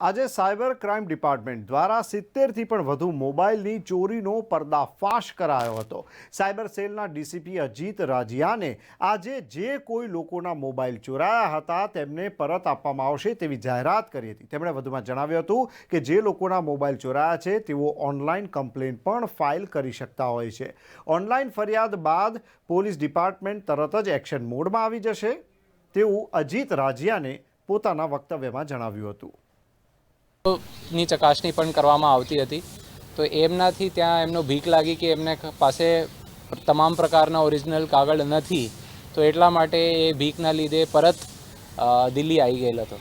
આજે cyber crime department દ્વારા સિત્તેરથી પણ વધુ મોબાઈલની ચોરીનો પર્દાફાશ કરાયો હતો. સાયબર સેલના ડીસીપી અજીત રાજીયાને આજે જે કોઈ લોકોના મોબાઈલ ચોરાયા હતા તેમને પરત આપવામાં આવશે તેવી જાહેરાત કરી હતી. તેમણે વધુમાં જણાવ્યું હતું કે જે લોકોના મોબાઈલ ચોરાયા છે તેઓ ઓનલાઈન કમ્પ્લેન પણ ફાઇલ કરી શકતા હોય છે. ઓનલાઈન ફરિયાદ બાદ પોલીસ ડિપાર્ટમેન્ટ તરત જ એક્શન મોડમાં આવી જશે તેવું અજીત રાજીયાને પોતાના વક્તવ્યમાં જણાવ્યું હતું. ની ચકાસણી પણ કરવામાં આવતી હતી. તો એમનાથી ત્યાં એમનો ભીખ લાગી કે એમને પાસે તમામ પ્રકારના ઓરિજિનલ કાગળ નથી, તો એટલા માટે એ ભીખના લીધે પરત દિલ્હી આવી ગયેલ હતો.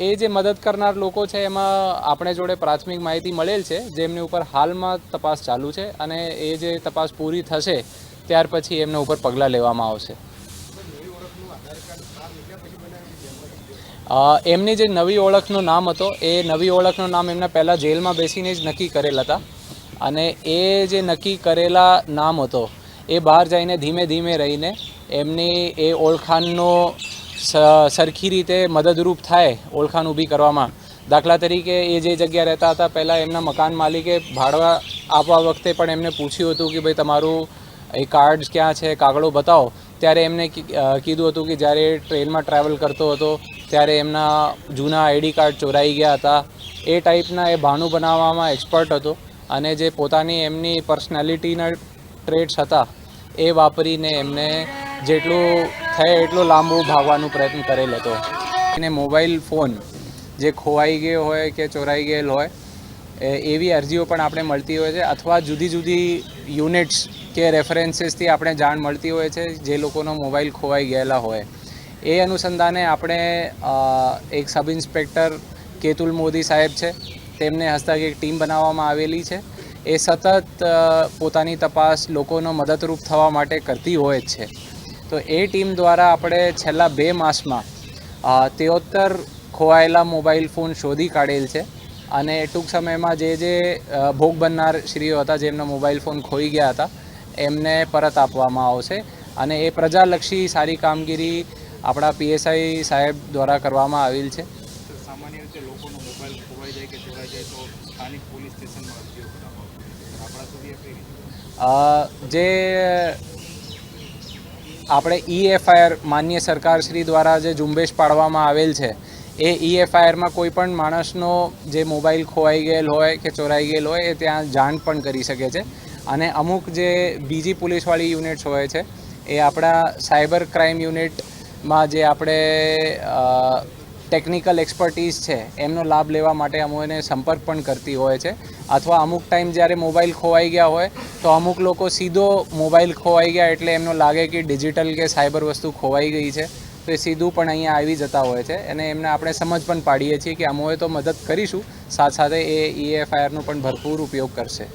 એ જે મદદ કરનાર લોકો છે, એમાં આપણે જોડે પ્રાથમિક માહિતી મળેલ છે જેમની ઉપર હાલમાં તપાસ ચાલુ છે અને એ જે તપાસ પૂરી થશે, ત્યાર પછી એમના ઉપર પગલાં લેવામાં આવશે. એમની જે નવી ઓળખનું નામ હતો, એ નવી ઓળખનું નામ એમના પહેલાં જેલમાં બેસીને જ નક્કી કરેલા હતા. અને એ જે નક્કી કરેલા નામ હતો, એ બહાર જઈને ધીમે ધીમે રહીને એમની એ ઓળખાણનો સરખી રીતે મદદરૂપ થાય, ઓળખાણ ઊભી કરવામાં. દાખલા તરીકે એ જે જગ્યા રહેતા હતા, પહેલાં એમના મકાન માલિકે ભાડવા આપવા વખતે પણ એમને પૂછ્યું હતું કે ભાઈ, તમારું એ કાર્ડ્સ ક્યાં છે? કાગળો બતાવો. ત્યારે એમને કીધું હતું કે જ્યારે ટ્રેનમાં ટ્રાવેલ કરતો હતો ત્યારે એમના જૂના આઈડી કાર્ડ ચોરાઈ ગયા હતા. એ ટાઈપના એ બહાનું બનાવવામાં એક્સપર્ટ હતો અને જે પોતાની એમની પર્સનાલિટીના ટ્રેટ્સ હતા એ વાપરીને એમને જેટલું થાય એટલું લાંબુ ભાગવાનો પ્રયત્ન કરેલ હતો. અને મોબાઈલ ફોન જે ખોવાઈ ગયો હોય કે ચોરાઈ ગયેલ હોય એવી અરજીઓ પણ આપણે મળતી હોય છે અથવા જુદી જુદી યુનિટ્સ કે રેફરન્સીસથી આપણે જાણ મળતી હોય છે જે લોકોનો મોબાઈલ ખોવાઈ ગયેલા હોય. એ અનુસંધાને આપણે એક સબ ઇન્સ્પેક્ટર કેતુલ મોદી સાહેબ છે, તેમને હસ્તક એક ટીમ બનાવવામાં આવેલી છે. એ સતત પોતાની તપાસ લોકોનો મદદરૂપ થવા માટે કરતી હોય છે. તો એ ટીમ દ્વારા આપણે છેલ્લા બે માસમાં તેઓતર ખોવાયેલા મોબાઈલ ફોન શોધી કાઢેલ છે અને ટૂંક સમયમાં જે જે ભોગ બનનાર શ્રીઓ હતા જેમના મોબાઈલ ફોન ખોઈ ગયા હતા, એમને પરત આપવામાં આવશે. અને એ પ્રજાલક્ષી સારી કામગીરી આપણા પીએસઆઈ સાહેબ દ્વારા કરવામાં આવેલ છે. સામાન્ય રીતે લોકોનો મોબાઈલ ખોવાઈ જાય કે ચોરાઈ જાય તો સ્થાનિક પોલીસ સ્ટેશનમાં અરજીઓ કરવામાં આવતી હોય છે. આપણા સુધી એ કઈ રીતે. અ, જે આપણે ઈ એફઆઈઆર માન્ય સરકારશ્રી દ્વારા જે ઝુંબેશ પાડવામાં આવેલ છે એ ઈ એફઆઈઆરમાં કોઈ પણ માણસનો જે મોબાઈલ ખોવાઈ ગયેલ હોય કે ચોરાઈ ગયેલ હોય એ ત્યાં જાણ પણ કરી શકે છે. અને અમુક જે બીજી પોલીસવાળી યુનિટ્સ હોય છે એ આપણા સાયબર ક્રાઇમ યુનિટમાં જે આપણે ટેકનિકલ એક્સપર્ટીઝ છે, એમનો લાભ લેવા માટે અમુને સંપર્ક પણ કરતી હોય છે. અથવા અમુક ટાઈમ જ્યારે મોબાઈલ ખોવાઈ ગયા હોય, તો અમુક લોકો સીધો મોબાઈલ ખોવાઈ ગયા એટલે એમનો લાગે કે ડિજિટલ કે સાયબર વસ્તુ ખોવાઈ ગઈ છે. તો એ સીધું પણ અહીંયા આવી જતા હોય છે. અને એમને આપણે સમજ પણ પાડીએ છીએ કે અમોએ તો મદદ કરીશું. સાથે સાથે એ ઈએફઆઈઆરનો પણ ભરપૂર ઉપયોગ કરશે.